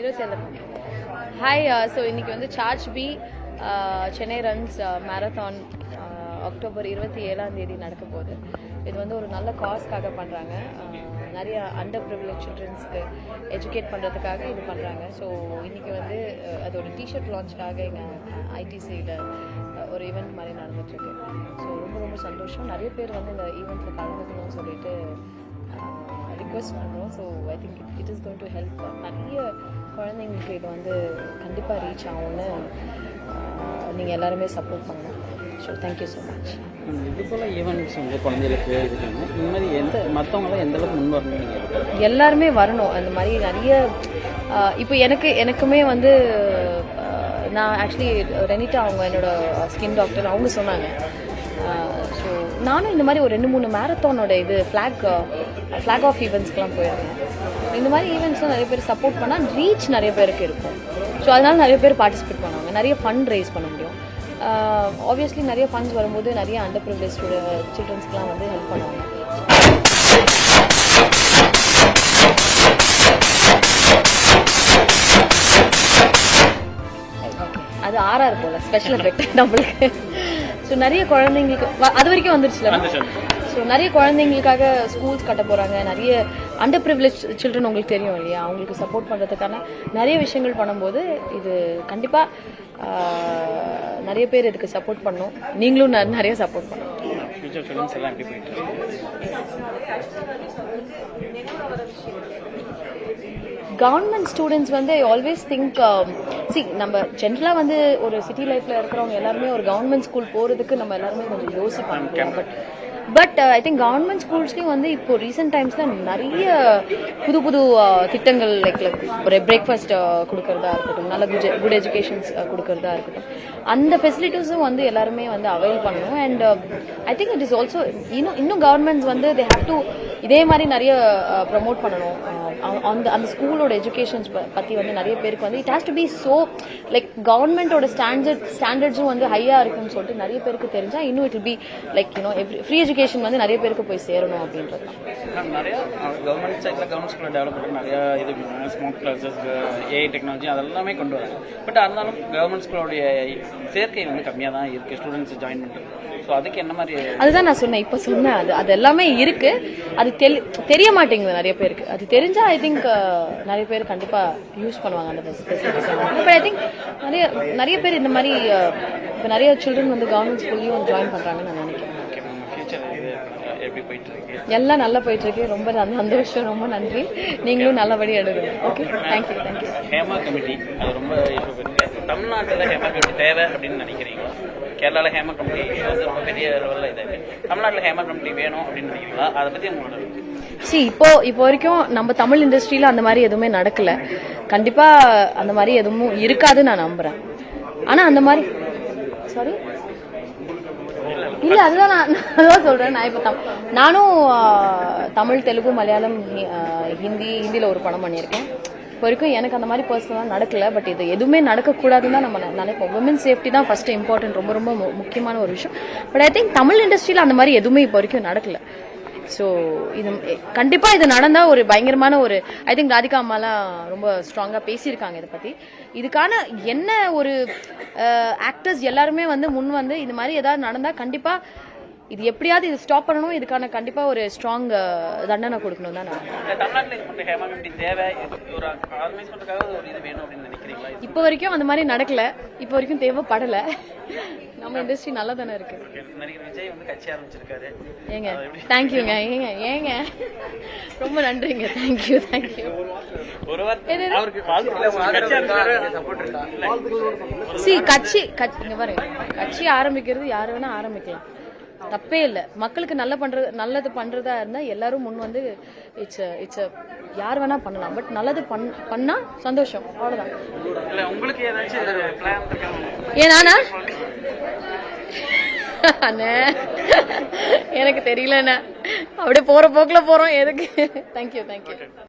இருபத்தேழு hi so uh, இன்னைக்கு வந்து Chargebee Chennai runs marathon October இருபத்தி ஏழாம் தேதி நடக்க போகுது. இது வந்து ஒரு நல்ல காஸ்க்காக பண்ணுறாங்க uh, நிறைய அண்டர் ப்ரிவிலேஜ் சில்ட்ரன்ஸ்க்கு எஜுகேட் பண்ணுறதுக்காக இது பண்ணுறாங்க ஸோ இன்றைக்கி வந்து uh, அதோட டிஷர்ட் லான்ச்காக எங்கள் ஐடிசியில் ஒரு ஈவெண்ட் மாதிரி நடந்துட்டுருக்கு. ஸோ ரொம்ப ரொம்ப சந்தோஷம். நிறைய பேர் வந்து இந்த ஈவெண்ட்டில் கலந்துக்கணும்னு சொல்லிட்டு ரிக்வெஸ்ட் பண்ணுறோம் so I think it is going to help நிறைய குழந்தைங்களுக்கு இது வந்து கண்டிப்பாக ரீச் ஆகும்னு நீங்கள் எல்லாருமே சப்போர்ட் பண்ணணும். ஸோ தேங்க்யூ ஸோ மச் இது போல் ஈவெண்ட்ஸ் வந்து குழந்தைகளுக்கு இருக்குங்க இந்த மாதிரி எந்த மற்றவங்களாம் எந்த அளவுக்கு முன் எதிர்பார்க்குறீங்க? எல்லாருமே வரணும். அந்த மாதிரி நிறைய இப்போ எனக்கு எனக்குமே வந்து நான் ஆக்சுவலி ரெனிட்டா அவங்க என்னோட ஸ்கின் டாக்டர் அவங்க சொன்னாங்க. ஸோ நானும் இந்த மாதிரி ஒரு ரெண்டு மூணு மேரத்தானோட இது ஃப்ளாக் ஃப்ளாக் ஆஃப் ஈவெண்ட்ஸ்க்கெலாம் போயிருக்கேன் இந்த மாதிரி ஈவெண்ட்ஸ்லாம் நிறைய பேர் சப்போர்ட் பண்ணால் ரீச் நிறைய பேருக்கு இருக்கும். ஸோ அதனால் நிறைய பேர் பார்ட்டிசிபேட் பண்ணுவாங்க. நிறைய ஃபண்ட் ரைஸ் பண்ண முடியும். Uh, ஆப்வியஸ்லி நிறைய ஃபண்ட்ஸ் வரும்போது நிறைய அண்டர் ப்ரிவிலேஜ் சில்ட்ரன்ஸ்க்குலாம் வந்து ஹெல்ப் பண்ணுவாங்க. அது ஆர்ஆர் இருக்கும்ல ஸ்பெஷல் எஃபெக்ட் நம்மளுக்கு. ஸோ நிறைய குழந்தைங்களுக்கு வ- அது வரைக்கும் வந்துருச்சுல? ஸோ நிறைய குழந்தைங்களுக்காக ஸ்கூல்ஸ் கட்ட போகிறாங்க நிறைய அண்டர் ப்ரிவிலேஜ் சில்ட்ரன் உங்களுக்கு தெரியும் இல்லையா? அவங்களுக்கு சப்போர்ட் பண்ணுறதுக்கான நிறைய விஷயங்கள் பண்ணும்போது இது கண்டிப்பாக நிறைய பேர் இதுக்கு சப்போர்ட் பண்ணும். நீங்களும் நிறைய சப்போர்ட் பண்ணணும் கவர்மெண்ட் ஸ்டூடெண்ட்ஸ் வந்து ஐ ஆல்வேஸ் திங்க் சி நம்ம ஜென்ரலாக வந்து ஒரு சிட்டி லைஃப்பில் இருக்கிறவங்க எல்லாருமே ஒரு கவர்மெண்ட் ஸ்கூல் போகிறதுக்கு நம்ம எல்லாருமே கொஞ்சம் யோசிப்பாங்க. But but I think government ஸ்கூல்ஸ்லேயும் வந்து இப்போ ரீசெண்ட் டைம்ஸில் நிறைய புது புது uh, திட்டங்கள் லைக் ஒரு பிரேக்ஃபாஸ்ட் uh, கொடுக்கறதா இருக்கட்டும் நல்ல குட் குட் எஜுகேஷன்ஸ் கொடுக்கறதா இருக்கட்டும். அந்த ஃபெசிலிட்டிஸும் வந்து எல்லாருமே வந்து அவைல் பண்ணணும். And I think it is also இன்னும் இன்னும் கவர்மெண்ட்ஸ் வந்து தே ஹேவ் டு இதே மாதிரி நிறைய ப்ரமோட் பண்ணணும். அந்த அந்த ஸ்கூலோட எஜுகேஷன்ஸ் பற்றி வந்து நிறைய பேருக்கு வந்து it has to be so like கவர்மெண்ட்டோட ஸ்டாண்டர்ட் ஸ்டாண்டர்ட்ஸும் வந்து ஹையாக இருக்குன்னு சொல்லிட்டு நிறைய பேருக்கு தெரிஞ்சா இன்னும் it be like you know every free education வந்து நிறைய பேருக்கு போய் சேரணும் அப்படின்றது நிறைய கவர்மெண்ட் சைடில் கவர்மெண்ட் ஸ்கூலில் டெவலப் பண்ணி நிறைய இது ஸ்மார்ட் கிளாஸஸ் ஏஐ டெக்னாலஜி அதெல்லாமே கொண்டு வராங்க. பட் இருந்தாலும் கவர்மெண்ட் ஸ்கூலோடைய சேர்க்கை வந்து கம்மியாக தான் இருக்குது ஸ்டூடெண்ட்ஸ் ஜாயின் பண்ணுறது ஸோ அதுக்கு என்ன மாதிரி அதுதான் நான் சொன்னேன். இப்போ சொன்னேன். அது அது எல்லாமே இருக்கு. அது தெரி தெரிய மாட்டேங்குது நிறைய பேருக்கு. அது தெரிஞ்சா ஐ திங்க் நிறைய பேர் கண்டிப்பா யூஸ் பண்ணுவாங்க அந்த பட் ஐ திங்க் நிறைய நிறைய பேர் இந்த மாதிரி uh, இப்போ நிறைய சில்ட்ரன் வந்து கவர்மெண்ட் ஸ்கூல்லையும் ஜாயின் பண்றாங்கன்னு நான் நினைக்கிறேன். எல்லாம் நல்லா போயிட்டு இருக்கு. ரொம்ப சந்தோஷம் ரொம்ப நன்றி. நீங்களும் நல்லபடி எழுதுங்க okay thank you thank you Hema committee அது ரொம்ப தமிழ்நாட்டில் ஹேமா கமிட்டி தேவை அப்படின்னு நினைக்கிறீங்களா? கேரளாவில் ஹேமா கமிட்டி வந்து ரொம்ப பெரிய லெவலில் இதாக இருக்கு. தமிழ்நாட்டில் ஹேமா கமிட்டி வேணும் அப்படின்னு நினைக்கிறீங்களா? அதை பற்றி உங்களோட சி இப்போ இப்போ வரைக்கும் நம்ம தமிழ் இண்டஸ்ட்ரியில் அந்த மாதிரி எதுவுமே நடக்கல. கண்டிப்பா அந்த மாதிரி எதுவும் இருக்காதுன்னு நான் நம்புறேன். ஆனா அந்த மாதிரி சாரி இல்ல அதுதான் நான் அதான் சொல்றேன். நான் இப்போ நானும் தமிழ் தெலுங்கு மலையாளம் ஹிந்தி ஹிந்தியில ஒரு படம் பண்ணியிருக்கேன். இப்போ வரைக்கும் எனக்கு அந்த மாதிரி பர்சனலாக நடக்கல பட் இது எதுவுமே நடக்கக்கூடாதுன்னு தான் நம்ம நினைப்போம். உமன் சேஃப்டி தான் ஃபர்ஸ்ட் இம்பார்ட்டன்ட் ரொம்ப ரொம்ப முக்கியமான ஒரு விஷயம். பட் ஐ திங்க் தமிழ் இண்டஸ்ட்ரியில் அந்த மாதிரி எதுவுமே இப்போ வரைக்கும் நடக்கல. ஸோ இது கண்டிப்பாக இது நடந்தால் ஒரு பயங்கரமான ஒரு ஐ திங்க் ராதிகா அம்மாலாம் ரொம்ப ஸ்ட்ராங்காக பேசியிருக்காங்க இதை பற்றி இதுக்கான என்ன ஒரு ஆக்டர்ஸ் எல்லாருமே வந்து முன் வந்து இது மாதிரி ஏதாவது நடந்தால் கண்டிப்பாக இது எப்படியாவது இது ஸ்டாப் பண்ணணும். இதுக்கான கண்டிப்பா ஒரு ஸ்ட்ராங் தண்டனை கொடுக்கணும் தான் நான் இப்போ வரைக்கும் அந்த மாதிரி நடக்கல. இப்போ வரைக்கும் தேவைப்படல. நம்ம இண்டஸ்ட்ரி நல்லா தானே இருக்கு Okay, நடிகர் விஜய் வந்து கட்சி ஆரம்பிச்சிருக்காரு ஏங்க தேங்க்யூங்க ஏங்க ஏங்க ரொம்ப நன்றிங்க தேங்க்யூ தேங்க்யூ சி கட்சி கட்சி இங்க பாருங்க. கட்சி ஆரம்பிக்கிறது யாரு வேணா ஆரம்பிக்கலாம். தப்பே இல்ல. மக்களுக்கு நல்ல பண்றது நல்லது பண்றதா இருந்தா எல்லாரும் முன் வந்து இட்ஸ் இட்ஸ் யார் வேணா பண்ணலாம். பட் நல்லது பண் பண்ணா சந்தோஷம். அவ்வளவுதான். இல்ல உங்களுக்கு ஏதாச்சும் பிளான் இருக்கா? ஏன் நானா? அண்ணே எனக்கு தெரியலண்ணே. அப்படியே போற போக்குல போறோம். எதுக்கு? Thank you thank you